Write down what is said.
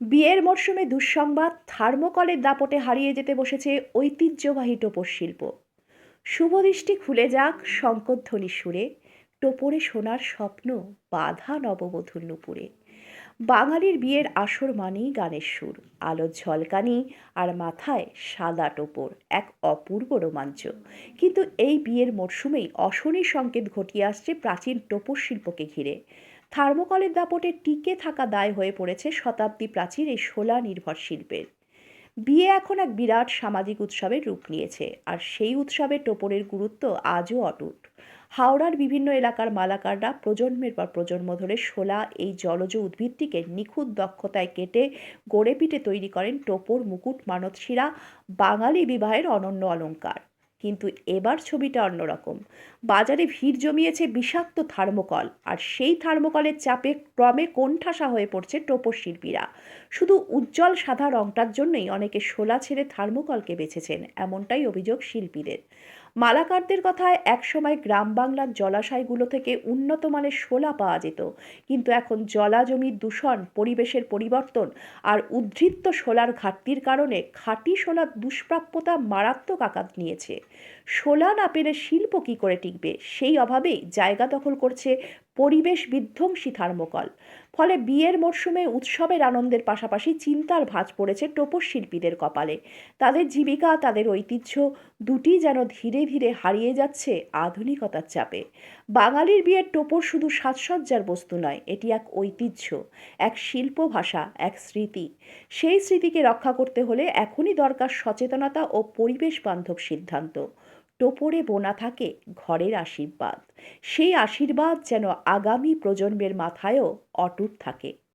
বিয়ের মরশুমে দুঃসংবাদ, থার্মোকলের দাপটে হারিয়ে যেতে বসেছে ঐতিহ্যবাহী টোপর শিল্প। শুভদৃষ্টি খুলে যাক শঙ্করধ্বনি সুরে, টোপরে সোনার স্বপ্ন, বাধা নববধূর নুপুরে। বাঙালির বিয়ের আসর মানেই গানের সুর আলোর ঝলকানি আর মাথায় সাদা টোপর, এক অপূর্ব রোমাঞ্চ। কিন্তু এই বিয়ের মরশুমেই অশনি সংকেত ঘটিয়ে আসছে প্রাচীন টোপর শিল্পকে ঘিরে। থার্মোকলের দাপটে টিকে থাকা দায় হয়ে পড়েছে শতাব্দী প্রাচীর এই শোলা নির্ভর শিল্পের। বিয়ে এখন এক বিরাট সামাজিক উৎসবের রূপ নিয়েছে আর সেই উৎসবে টোপরের গুরুত্ব আজও অটুট। হাওড়ার বিভিন্ন এলাকার মালাকাররা প্রজন্মের পর প্রজন্ম ধরে শোলা এই জলজ উদ্ভিদটিকে নিখুঁত দক্ষতায় কেটে গড়ে পিটে তৈরি করেন টোপর মুকুট মানতশিরা, বাঙালি বিবাহের অনন্য অলংকার। কিন্তু এবার ছবিটা অন্যরকম। বাজারে ভিড় জমিয়েছে বিষাক্ত থার্মোকল, আর সেই থার্মোকলের চাপে ক্রমে কোণঠাসা হয়ে পড়ছে টোপর শিল্পীরা। শুধু উজ্জ্বল সাদা রংটার জন্যই অনেকে শোলা ছেড়ে থার্মোকলকে বেছেছেন, এমনটাই অভিযোগ শিল্পীদের। মালাকারদের কথায় একসময় গ্রাম বাংলার জলাশয়গুলো থেকে উন্নত মানের শোলা পাওয়া যেত। কিন্তু এখন জলা জমির দূষণ, পরিবেশের পরিবর্তন আর উদ্ধৃত্ত শোলার ঘাটতির কারণে খাঁটি শোলার দুষ্প্রাপ্যতা মারাত্মক আকার নিয়েছে। শোলা না পেলে শিল্প কী করে টিকবে? সেই অভাবেই জায়গা দখল করছে পরিবেশ বিধ্বংসী থার্মোকল। ফলে বিয়ের মরশুমে উৎসবের আনন্দের পাশাপাশি চিন্তার ভাঁজ পড়েছে টোপর শিল্পীদের কপালে। তাদের জীবিকা, তাদের ঐতিহ্য দুটি যেন ধীরে ধীরে হারিয়ে যাচ্ছে আধুনিকতার চাপে। বাঙালির বিয়ের টোপর শুধু সাজসজ্জার বস্তু নয়, এটি এক ঐতিহ্য, এক শিল্প ভাষা এক স্মৃতি। সেই স্মৃতিকে রক্ষা করতে হলে এখনই দরকার সচেতনতা ও পরিবেশ বান্ধব সিদ্ধান্ত। টোপরে বোনা থাকে ঘরের আশীর্বাদ। সেই আশীর্বাদ যেন আগামী প্রজন্মের মাথায়ও অটুট থাকে।